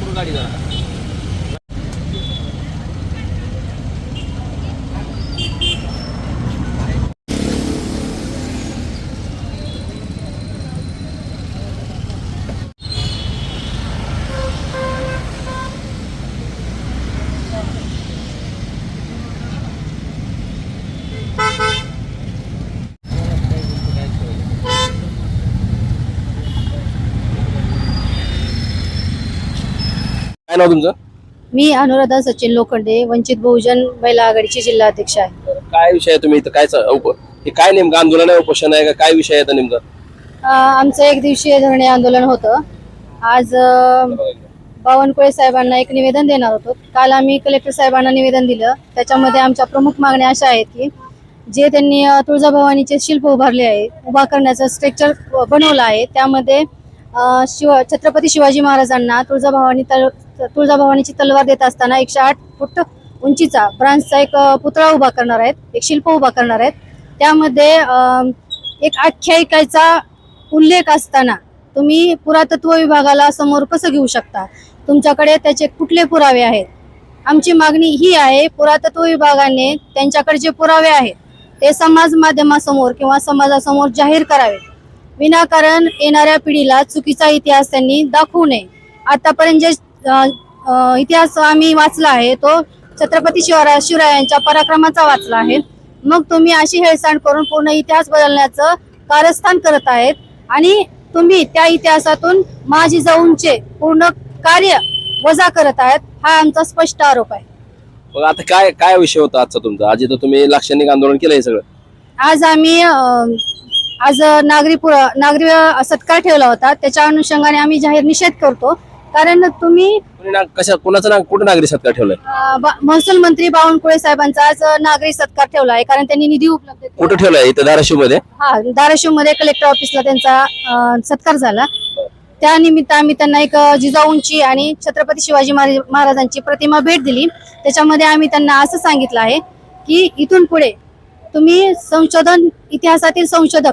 転がりだな काय नाव तुमचं? मी अनुराधा सचिन लोखंडे वंचित बहुजन महिला आघाडीची जिल्हा अध्यक्ष आहे. काय विषय आहे तुम्ही इथं? काय च- उप- हे काय नेमकं आंदोलन आहे उपोषण आहे का? काय विषय आहे इथं नेमकं? अ, आमचं एक दिवसीय धरणे आंदोलन होतं. आज अ, बावनकुळे साहेबांना एक निवेदन देणार होतो. काल आम्ही कलेक्टर साहेबांना निवेदन दिलं. त्याच्यामध्ये आमच्या प्रमुख मागण्या अशा आहेत की जे त्यांनी अ, तुळजाभवानीचे शिल्प उभारले आहे उभा करण्याचं स्ट्रक्चर बनवलं आहे त्यामध्ये अ, शिव छत्रपती शिवाजी महाराजांना तुळजाभवानी तुळजाभवानीची तलवार देत असताना एकशे आठ फूट उंचीचा ब्रांचचा एक पुतळा उभा करणार आहेत. एक शिल्प उभा करणार आहेत. त्यामध्ये एक आख्यायिकेचा उल्लेख असताना तुम्ही पुरातत्व विभागाला समोर कसं घेऊ शकता? तुमच्याकडे त्याचे कुठले पुरावे आहेत? आमची मागणी ही आहे पुरातत्व विभागाने त्यांच्याकडे जे पुरावे आहेत ते समाज माध्यमासमोर किंवा समाजासमोर जाहीर करावे. विनाकारण येणाऱ्या पिढीला चुकीचा इतिहास त्यांनी दाखवू नये. आतापर्यंत जे इतिहास आम्ही वाचला आहे. तो छत्रपती शिवराय शिवरायांच्या पराक्रमाचा वाचला आहे. मग तुम्ही अशी हेळसांड करून पूर्ण इतिहास बदलण्याचं कारस्थान करत आहेत. आणि तुम्ही त्या इतिहासातून माझी जाऊनचे पूर्ण कार्य वजा करत आहेत हा आमचा स्पष्ट आरोप आहे. मग आता काय काय विषय होता आजचा तुमचा? आज इथं तुम्ही लाक्षणिक आंदोलन केलं हे सगळं. आज आम्ही अं, आज नागरी पुर नागरी सत्कार ठेवला होता. त्याच्या अनुषंगाने आम्ही जाहीर निषेध करतो. कारण तुम्ही कोणी कशा कोणाचं ना कुठं नागरी सत्कार ठेवलाय? अं, बा- महसूल मंत्री बावनकुळे साहेबांचा आज नागरी सत्कार ठेवला आहे कारण त्यांनी निधी उपलब्ध केला. कुठं ठेवलाय इथं धाराशिवमध्ये हा धाराशिवमध्ये कलेक्टर ऑफिसला त्यांचा अं, सत्कार झाला. त्या निमित्त आम्ही त्यांना एक अं, जिजाऊंची आणि छत्रपती शिवाजी महाराज- महाराजांची प्रतिमा भेट दिली. त्याच्यामध्ये आम्ही त्यांना असं सांगितलं आहे की इथून पुढे तुम्ही संशोधन इतिहासातील संशोधक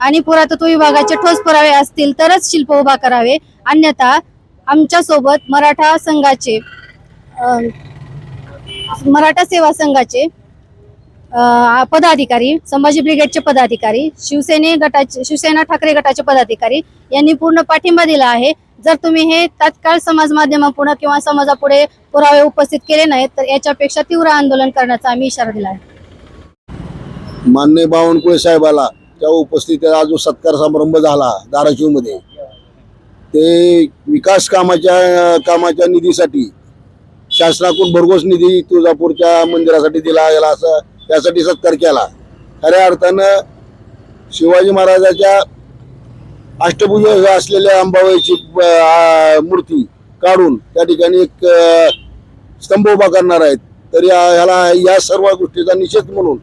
आणि पुरातत्व विभागाचे ठोस पुरावे असतील तरच शिल्प उभा करावे. अन्यथा आमच्यासोबत मराठा संघाचे मराठा सेवा संघाचे पदाधिकारी संभाजी ब्रिगेडचे पदाधिकारी शिवसेने गटाचे शिवसेना ठाकरे गटाचे पदाधिकारी यांनी पूर्ण पाठिंबा दिला आहे. जर तुम्ही हे तात्काळ समाज माध्यमापुढे किंवा समाजापुढे पुरावे उपस्थित केले नाहीत तर याच्यापेक्षा तीव्र आंदोलन करण्याचा आम्ही इशारा दिला आहे. मान्य बावनकुळे साहेबाला त्या उपस्थितीत आज जो सत्कार समारंभ झाला धाराशिवमध्ये ते विकास कामाच्या कामाच्या निधीसाठी शासनाकडून भरघोस निधी तुळजापूरच्या मंदिरासाठी दिला गेला असं त्यासाठी सत्कार केला. खऱ्या अर्थानं शिवाजी महाराजाच्या अष्टभुज असलेल्या अंबाबाईची मूर्ती काढून त्या ठिकाणी एक स्तंभ उभा करणार आहेत. तर या- ह्याला या सर्व गोष्टीचा निषेध म्हणून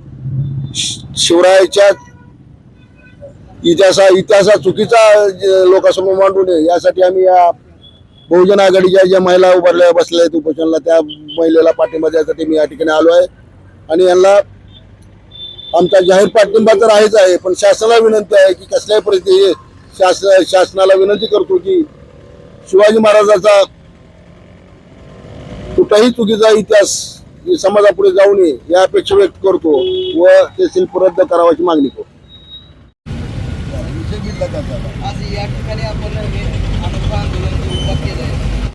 शि- शिवरायाच्या इतिहासा इतिहासा चुकीचा लोकांसमोर मांडू नये यासाठी आम्ही या बहुजन आघाडीच्या ज्या महिला उभारल्या बसल्या आहेत उपोषणाला त्या महिलेला पाठिंबा द्यायसाठी मी या ठिकाणी आलो आहे. आणि यांना आमचा जाहीर पाठिंबा तर आहेच आहे पण शासनाला विनंती आहे की कसल्याही परिस्थिती शासन शासनाला विनंती करतो की शिवाजी महाराजाचा कुठलाही चुकीचा इतिहास समाजापुढे जाऊ नये या अपेक्षा व्यक्त करतो व ते शिल्प रद्द करावाची मागणी करतो. आज या ठिकाणी आपण हे अनोखं आंदोलन उभा केलं आहे